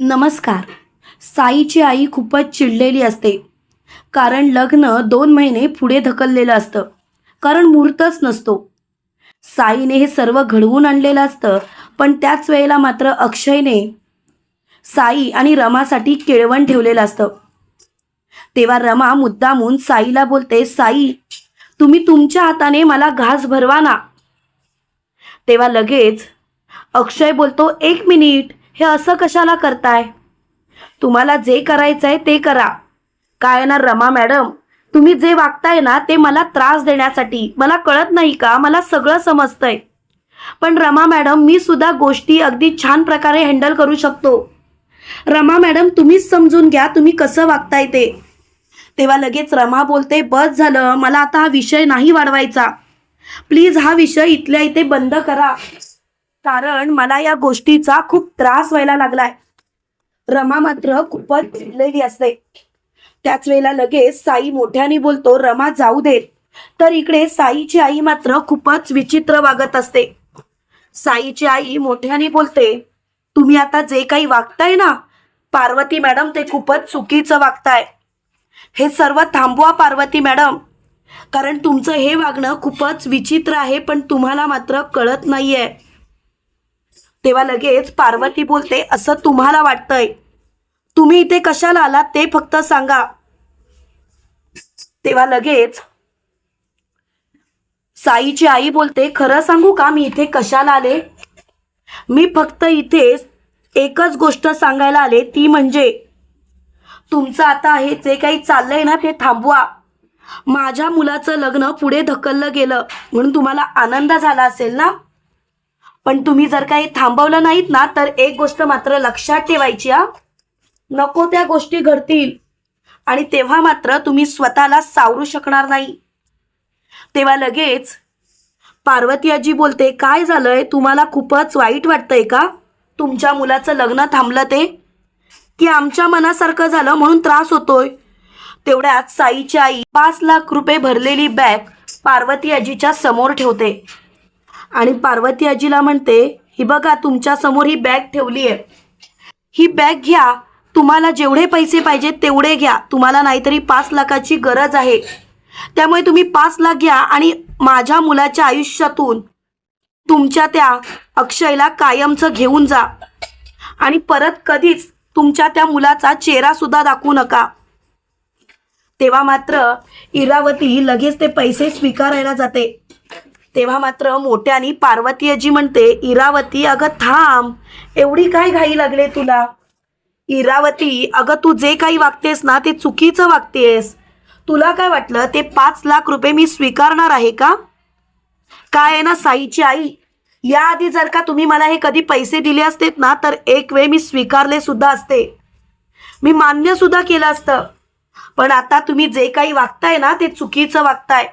नमस्कार. साईची आई खूपच चिडलेली असते. कारण लग्न दोन महिने पुढे ढकललेलं असतं. कारण मुहूर्तच नसतो. साईने हे सर्व घडवून आणलेलं असतं पण त्याच वेळेला मात्र अक्षयने साई आणि रमासाठी केळवण ठेवलेलं असतं. तेव्हा रमा मुद्दामून साईला बोलते साई तुम्ही तुमच्या हाताने मला घास भरवा ना. तेव्हा लगेच अक्षय बोलतो एक मिनिट हे असं कशाला करताय? तुम्हाला जे करायचं आहे ते करा. काय ना रमा मॅडम? तुम्ही जे वागताय ना ते मला त्रास देण्यासाठी. मला कळत नाही का? मला सगळं समजतंय. पण रमा मॅडम मी सुद्धा गोष्टी अगदी छान प्रकारे हँडल करू शकतो. रमा मॅडम तुम्हीच समजून घ्या तुम्ही कसं वागताय ते. तेव्हा लगेच रमा बोलते बस झालं. मला आता हा विषय नाही वाढवायचा. प्लीज हा विषय इथल्या इथे बंद करा. कारण मला या गोष्टीचा खूप त्रास व्हायला लागलाय. रमा मात्र खूपच चिडलेली असते. त्याच वेळेला लगेच साई मोठ्याने बोलतो रमा जाऊ दे. तर इकडे साईची आई मात्र खूपच विचित्र वागत असते. साईची आई मोठ्याने बोलते तुम्ही आता जे काही वागताय ना पार्वती मॅडम ते खूपच चुकीचं वागताय. हे सर्व थांबवा पार्वती मॅडम. कारण तुमचं हे वागणं खूपच विचित्र आहे पण तुम्हाला मात्र कळत नाहीये. तेव्हा लगेच पार्वती बोलते असं तुम्हाला वाटतंय? तुम्ही इथे कशाला आलात ते फक्त सांगा. तेव्हा लगेच साईची आई बोलते खरं सांगू का मी इथे कशाला आले? मी फक्त इथे एकच गोष्ट सांगायला आले ती म्हणजे तुमचं आता हे जे काही चाललंय ना ते थांबवा. माझ्या मुलाचं लग्न पुढे ढकललं गेलं म्हणून तुम्हाला आनंद झाला असेल ना? पण तुम्ही जर काही थांबवलं नाहीत ना तर एक गोष्ट मात्र लक्षात ठेवायची हा. नको त्या गोष्टी घडतील. आणि तेव्हा मात्र तुम्ही स्वतःला सावरू शकणार नाही. तेव्हा लगेच पार्वती आजी बोलते काय झालंय? तुम्हाला खूपच वाईट वाटतंय का? तुमच्या मुलाचं लग्न थांबलं ते? की आमच्या मनासारखं झालं म्हणून त्रास होतोय? तेवढ्यात साईची आई पाच लाख रुपये भरलेली बॅग पार्वती आजीच्या समोर ठेवते. आणि पार्वती आजीला म्हणते ही बघा तुमच्यासमोर ही बॅग ठेवली आहे ही बॅग घ्या. तुम्हाला जेवढे पैसे पाहिजे तेवढे घ्या. तुम्हाला नाहीतरी पाच लाखाची गरज आहे. त्यामुळे तुम्ही पाच लाख घ्या आणि माझ्या मुलाच्या आयुष्यातून तुमच्या त्या अक्षयला कायमचं घेऊन जा. आणि परत कधीच तुमच्या त्या मुलाचा चेहरासुद्धा दाखवू नका. तेव्हा मात्र इरावती लगेच ते पैसे स्वीकारायला जाते. तेव्हा मात्र मोठ्यानी पार्वती आजी म्हणते इरावती अगं थांब. एवढी काय घाई लागले तुला? इरावती अगं तू जे काही वागतेस ना ते चुकीचं वागतेस. तुला काय वाटलं ते पाच लाख रुपये मी स्वीकारणार आहे का? काय आहे ना साईची आई? याआधी जर का तुम्ही मला हे कधी पैसे दिले असतेत ना तर एक वेळ मी स्वीकारले सुद्धा असते. मी मान्य सुद्धा केलं असतं. पण आता तुम्ही जे काही वागताय ना ते चुकीचं वागताय.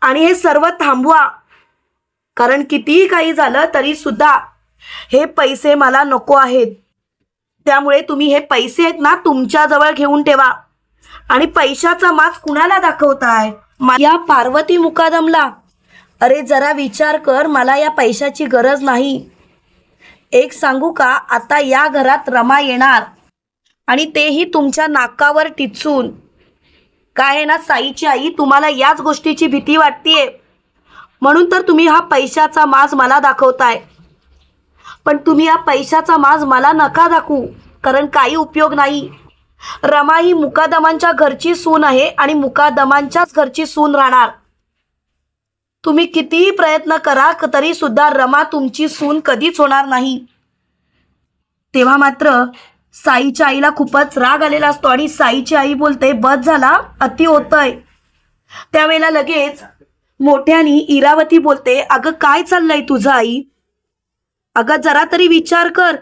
आणि हे सर्व थांबवा. कारण कितीही काही झालं तरी सुद्धा हे पैसे मला नको आहेत. त्यामुळे तुम्ही हे पैसे आहेत ना तुमच्याजवळ घेऊन ठेवा. आणि पैशाचा माज कुणाला दाखवताय? या पार्वती मुकादमला. अरे जरा विचार कर मला या पैशाची गरज नाही. एक सांगू का आता या घरात रमा येणार. आणि तेही तुमच्या नाकावर टिचून. काय आहे ना साईची आई तुम्हाला याच गोष्टीची भीती वाटतेय. म्हणून तर तुम्ही हा पैशाचा माज मला दाखवताय. पण तुम्ही या पैशाचा माज मला नका दाखवू कारण काही उपयोग नाही. रमा ही मुकादमांच्या घरची सून आहे आणि मुकादमांच्याच घरची सून राहणार. तुम्ही कितीही प्रयत्न करा तरी सुद्धा रमा तुमची सून कधीच होणार नाही. तेव्हा मात्र साईच्या आईला खूपच राग आलेला असतो आणि साईची आई बोलते बस झाला अति होतय. त्यावेळेला लगेच मोठ्यानी इरावती बोलते अगं काय चाललंय तुझं आई? अगं जरा तरी विचार कर.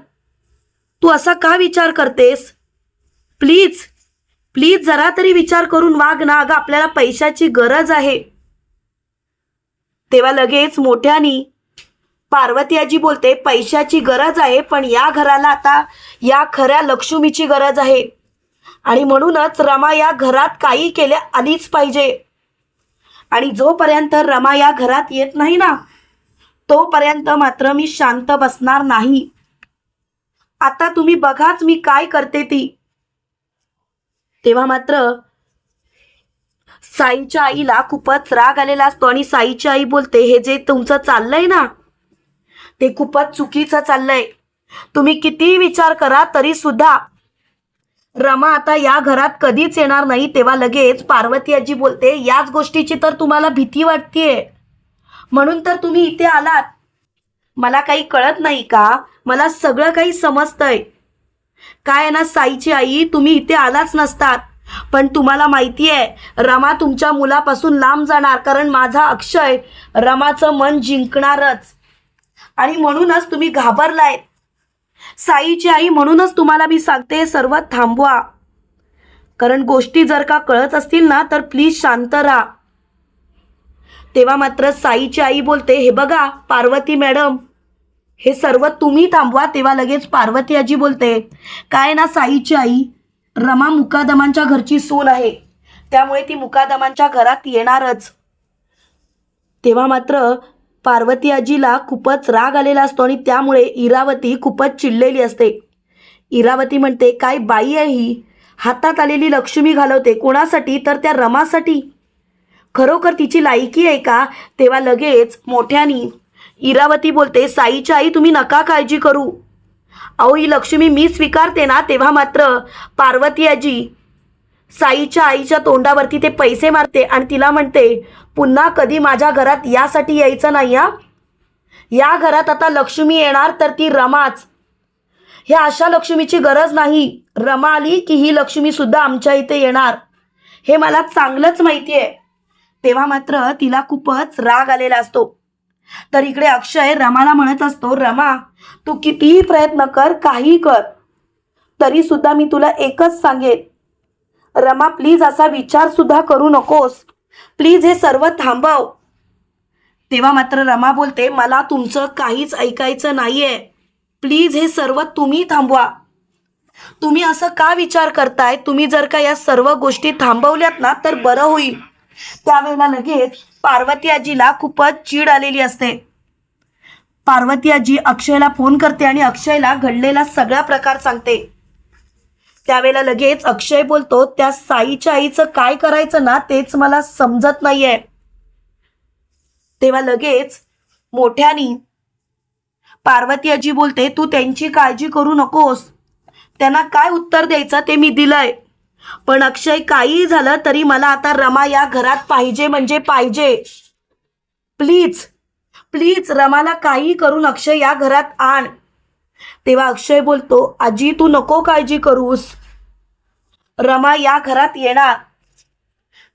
तू असा का विचार करतेस? प्लीज प्लीज जरा तरी विचार करून वाग ना. अगं आपल्याला पैशाची गरज आहे. तेव्हा लगेच मोठ्यानी पार्वती आजी बोलते पैशाची गरज आहे पण या घराला आता या खऱ्या लक्ष्मीची गरज आहे. आणि म्हणूनच रमा या घरात काही केल्या आलीच पाहिजे. आणि जोपर्यंत रमा या घरात येत नाही ना तोपर्यंत मात्र मी शांत बसणार नाही. आता तुम्ही बघाच मी काय करते ती. तेव्हा मात्र साईच्या आईला खूपच राग आलेला असतो आणि साईची आई बोलते हे जे तुमचं चाललंय ना ते खूपच चुकीचं चाललंय. तुम्ही कितीही विचार करा तरी सुद्धा. रमा आता या घरात कधीच येणार नाही तेव्हा लगेच पार्वती आजी बोलते याच गोष्टीची तर तुम्हाला भीती वाटतेय. म्हणून तर तुम्ही इथे आलात. मला काही कळत नाही का? मला सगळं काही समजतंय. काय आहे ना साईची आई तुम्ही इथे आलाच नसतात. पण तुम्हाला माहिती आहे रमा तुमच्या मुलापासून लांब जाणार कारण माझा अक्षय रमाचं मन जिंकणारच. आणि म्हणूनच तुम्ही घाबरलायत. साईची आई म्हणूनच तुम्हाला मी सांगते सर्व थांबवा. कारण गोष्टी जर का कळत असतील ना तर प्लीज शांत राहा. तेव्हा मात्र साईची आई बोलते हे बघा पार्वती मॅडम हे सर्व तुम्ही थांबवा. तेव्हा लगेच पार्वती आजी बोलते काय ना साईची आई रमा मुकादमांच्या घरची सून आहे. त्यामुळे ती मुकादमांच्या घरात येणारच. तेव्हा मात्र पार्वती आजीला खूपच राग आलेला असतो आणि त्यामुळे इरावती खूपच चिडलेली असते. इरावती म्हणते काय बाई आहे ही? हातात आलेली लक्ष्मी घालवते. कोणासाठी? तर त्या रमासाठी. खरोखर तिची लायकी आहे का? तेव्हा लगेच मोठ्यानी इरावती बोलते साईच्या आई तुम्ही नका काळजी करू. अहो ही लक्ष्मी मी स्वीकारते ना तेव्हा मात्र पार्वती आजी साईच्या आईच्या तोंडावरती ते पैसे मारते आणि तिला म्हणते पुन्हा कधी माझ्या घरात यासाठी यायचं नाही हा? या घरात आता लक्ष्मी येणार तर ती रमाच. ह्या अशा लक्ष्मीची गरज नाही. रमा आली की ही लक्ष्मी सुद्धा आमच्या इथे येणार. हे मला चांगलंच माहिती आहे तेव्हा मात्र तिला खूपच राग आलेला असतो. तर इकडे अक्षय रमाला म्हणत असतो रमा तू कितीही प्रयत्न कर काही कर. तरी सुद्धा मी तुला एकच सांगेन. रमा प्लीज असा विचार सुद्धा करू नकोस. प्लीज हे सर्व थांबव. तेव्हा मात्र रमा बोलते मला तुमचं काहीच ऐकायचं नाहीये. प्लीज हे सर्व तुम्ही थांबवा. तुम्ही असं का विचार करताय? तुम्ही जर का या सर्व गोष्टी थांबवल्यात ना तर बरं होईल. त्यावेळेला लगेच पार्वती आजीला खूपच चीड आलेली असते. पार्वती आजी अक्षयला फोन करते आणि अक्षयला घडलेला सगळा प्रकार सांगते. त्यावेळेला लगेच अक्षय बोलतो त्या साईच्या आईचं काय करायचं ना तेच मला समजत नाहीये. तेव्हा लगेच मोठ्यानी पार्वती आजी बोलते तू त्यांची काळजी करू नकोस. त्यांना काय उत्तर द्यायचं ते मी दिलंय. पण अक्षय काही झालं तरी मला आता रमा या घरात पाहिजे म्हणजे पाहिजे. प्लीज प्लीज रमाला काही करून अक्षय या घरात आण. तेव्हा अक्षय बोलतो आजी तू नको काळजी करूस. रमा या घरात येणार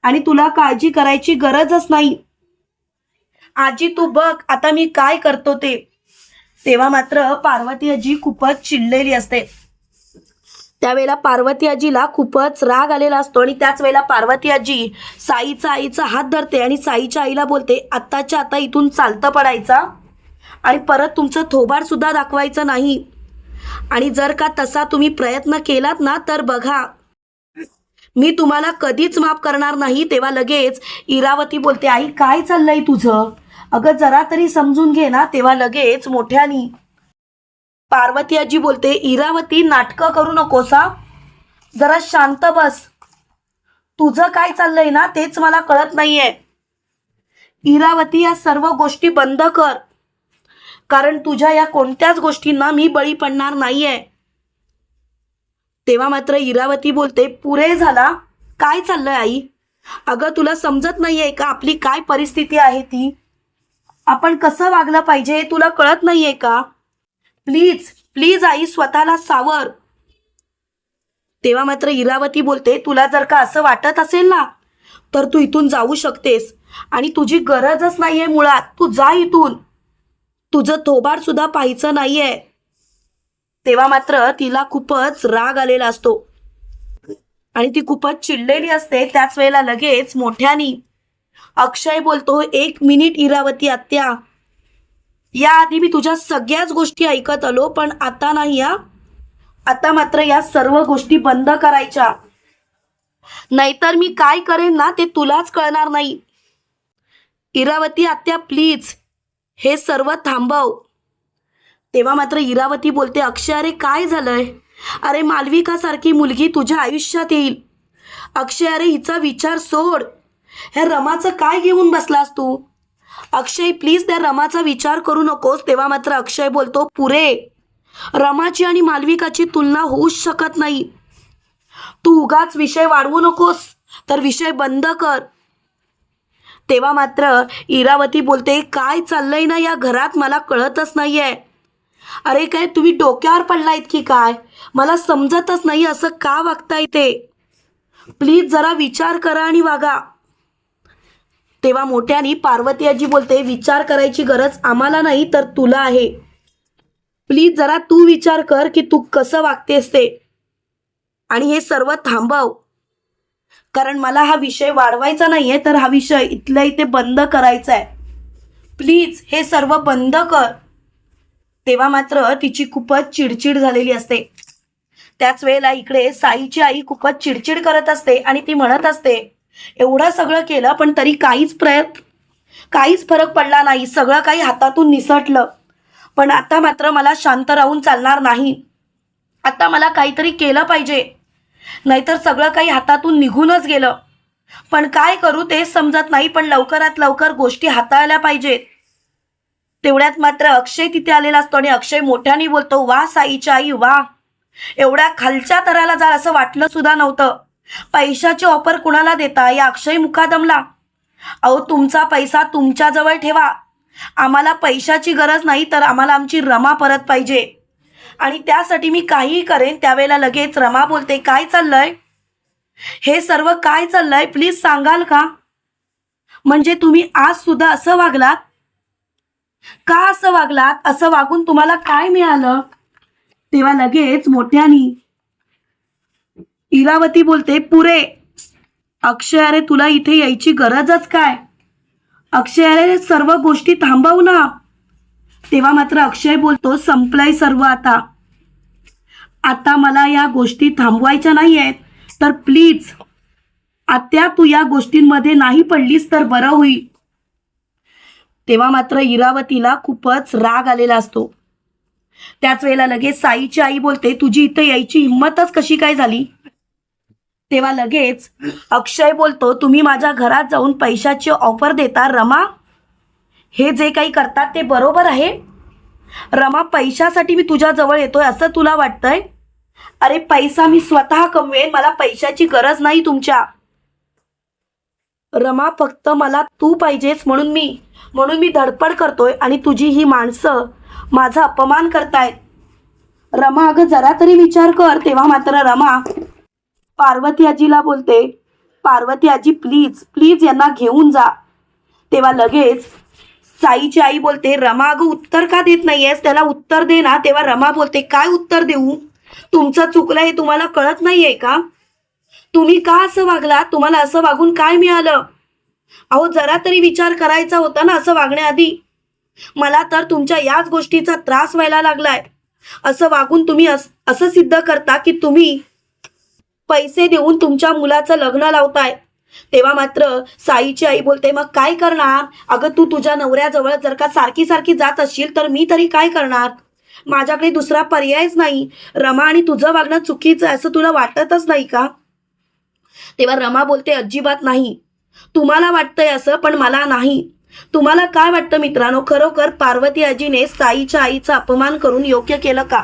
आणि तुला काळजी करायची गरजच नाही. आजी तू बघ आता मी काय करतो ते. तेव्हा मात्र पार्वती आजी खूपच चिडलेली असते. त्यावेळेला पार्वती आजीला खूपच राग आलेला असतो आणि त्याच वेळेला पार्वती आजी साईचा आईचा हात धरते आणि साईच्या आईला बोलते आत्ताच्या आता इथून चालतं पडायचा. आणि परत तुमचं थोबाड सुद्धा दाखवायचं नाही. आणि जर का तसा तुम्ही प्रयत्न केलात ना तर बघा. मी तुम्हाला कधीच माफ करणार नाही तेव्हा लगेच इरावती बोलते आई काय चाललंय तुझं? अगं जरा तरी समजून घे ना तेव्हा लगेच मोठ्यानी पार्वती आजी बोलते इरावती नाटकं करू नकोसा जरा शांत बस. तुझं काय चाललंय ना तेच मला कळत नाहीये. इरावती या सर्व गोष्टी बंद कर. कारण तुझ्या या कोणत्याच गोष्टींना मी बळी पडणार नाहीये. तेव्हा मात्र इरावती बोलते पुरे झाला? काय चाललंय आई? अगं तुला समजत नाहीये का आपली काय परिस्थिती आहे ती? आपण कसं वागलं पाहिजे हे तुला कळत नाहीये का? प्लीज प्लीज आई स्वतःला सावर. तेव्हा मात्र इरावती बोलते तुला जर का असं वाटत असेल ना तर तू इथून जाऊ शकतेस. आणि तुझी गरजच नाहीये मुळात. तू जा इथून. तुझं थोबाड सुद्धा पाहायचं नाहीये. तेव्हा मात्र तिला खूपच राग आलेला असतो. आणि ती खूपच चिडलेली असते. त्याच वेळेला लगेच मोठ्यानी अक्षय बोलतो एक मिनिट इरावती आत्या. याआधी मी तुझ्या सगळ्याच गोष्टी ऐकत आलो पण आता नाही या आता मात्र या सर्व गोष्टी बंद करायच्या. नाहीतर मी काय करेन ना ते तुलाच कळणार नाही. इरावती आत्या प्लीज. हे सर्व थांबव. तेव्हा मात्र इरावती बोलते अक्षय अरे काय झालंय? अरे मालविकासारखी मुलगी तुझ्या आयुष्यात येईल. अक्षय अरे हिचा विचार सोड. ह्या रमाचं काय घेऊन बसलास तू? अक्षय प्लीज त्या रमाचा विचार करू नकोस. तेव्हा मात्र अक्षय बोलतो पुरे रमाची आणि मालविकाची तुलना होऊच शकत नाही. तू उगाच विषय वाढवू नकोस. तर विषय बंद कर. तेव्हा मात्र इरावती बोलते काय चाललंय ना या घरात? मला कळतच नाही आहे अरे काय तुम्ही डोक्यावर पडलायत की काय? मला समजतच नाही असं का वागताय ते? प्लीज जरा विचार करा आणि वागा. तेव्हा मोठ्यानी पार्वती आजी बोलते विचार करायची गरज आम्हाला नाही तर तुला आहे. प्लीज जरा तू विचार कर की तू कसं वागतेस ते. आणि हे सर्व थांबव. कारण मला हा विषय वाढवायचा नाहीये तर हा विषय इथल्या इथे बंद करायचा आहे प्लीज हे सर्व बंद कर. तेव्हा मात्र तिची खूपच चिडचिड झालेली असते. त्याच वेळेला इकडे साईची आई खूपच चिडचिड करत असते आणि ती म्हणत असते एवढं सगळं केलं पण तरी काहीच प्रयत्न काहीच फरक पडला नाही. सगळं काही हातातून निसटलं. पण आता मात्र मला शांत राहून चालणार नाही. आता मला काहीतरी केलं पाहिजे. नाहीतर सगळं काही हातातून निघूनच गेलं. पण काय करू तेच समजत नाही पण लवकरात लवकर गोष्टी हाताळल्या पाहिजेत. तेवढ्यात मात्र अक्षय तिथे आलेला असतो आणि अक्षय मोठ्याने बोलतो वा साईच्या आई वा. एवढ्या खालच्या तराला जा असं वाटलं सुद्धा नव्हतं. पैशाची ऑफर कुणाला देता? या अक्षय मुकादमला. अहो तुमचा पैसा तुमच्याजवळ ठेवा. आम्हाला पैशाची गरज नाही तर आम्हाला आमची रमा परत पाहिजे. आणि त्यासाठी मी काहीही करेन त्यावेळेला लगेच रमा बोलते काय चाललंय? हे सर्व काय चाललंय? प्लीज सांगाल का? म्हणजे तुम्ही आज सुद्धा असं वागलात? का असं वागलात? असं वागून तुम्हाला काय मिळालं? तेव्हा लगेच मोठ्यानी इरावती बोलते पुरे अक्षय अरे तुला इथे यायची गरजच काय? अक्षय अरे सर्व गोष्टी थांबव ना. तेव्हा मात्र अक्षय बोलतो संपलाय सर्व आता. आता मला या गोष्टी थांबवायच्या नाही आहेत तर प्लीज आत्या तू या गोष्टींमध्ये नाही पडलीस तर बरं होईल. तेव्हा मात्र इरावतीला खूपच राग आलेला असतो. त्याच वेळेला लगेच साईची आई बोलते तुझी इथं यायची हिंमतच कशी काय झाली? तेव्हा लगेच अक्षय बोलतो तुम्ही माझ्या घरात जाऊन पैशाची ऑफर देता रमा? हे जे काही करतात ते बरोबर आहे? रमा पैशासाठी मी तुझ्या जवळ येतोय असं तुला वाटतंय? अरे पैसा मी स्वतः कमवेन मला पैशाची गरज नाही तुमच्या. रमा फक्त मला तू पाहिजेस म्हणून मी म्हणून मी धडपड करतोय आणि तुझी ही माणसं माझा अपमान करतायत. रमा अगं जरा तरी विचार कर तेव्हा मात्र रमा पार्वती आजीला बोलते. पार्वती आजी प्लीज प्लीज यांना घेऊन जा. तेव्हा लगेच साईची आई बोलते रमा अगं उत्तर का देत नाहीयेस? त्याला उत्तर दे ना. तेव्हा रमा बोलते काय उत्तर देऊ? तुमचं चुकलं हे तुम्हाला कळत नाहीये का? तुम्ही का असं वागला तुम्हाला असं वागून काय मिळालं? अहो जरा तरी विचार करायचा होता ना असं वागण्याआधी. मला तर तुमच्या याच गोष्टीचा त्रास व्हायला लागलाय. असं वागून तुम्ही असं सिद्ध करता की तुम्ही पैसे देऊन तुमच्या मुलाचं लग्न लावताय. तेव्हा मात्र साईची आई बोलते मग काय करणार? अगं तू तुझ्या नवऱ्याजवळ जर का सारखी सारखी जात असशील तर मी तरी काय करणार? माझ्याकडे दुसरा पर्यायच नाही. रमा आणि तुझं वागणं चुकीचं आहे असं तुला वाटतच नाही का? तेव्हा रमा बोलते अजिबात नाही. तुम्हाला वाटतंय असं पण मला नाही. तुम्हाला काय वाटतं मित्रांनो खरोखर पार्वती आजीने साईच्या आईचा अपमान करून योग्य केलं का?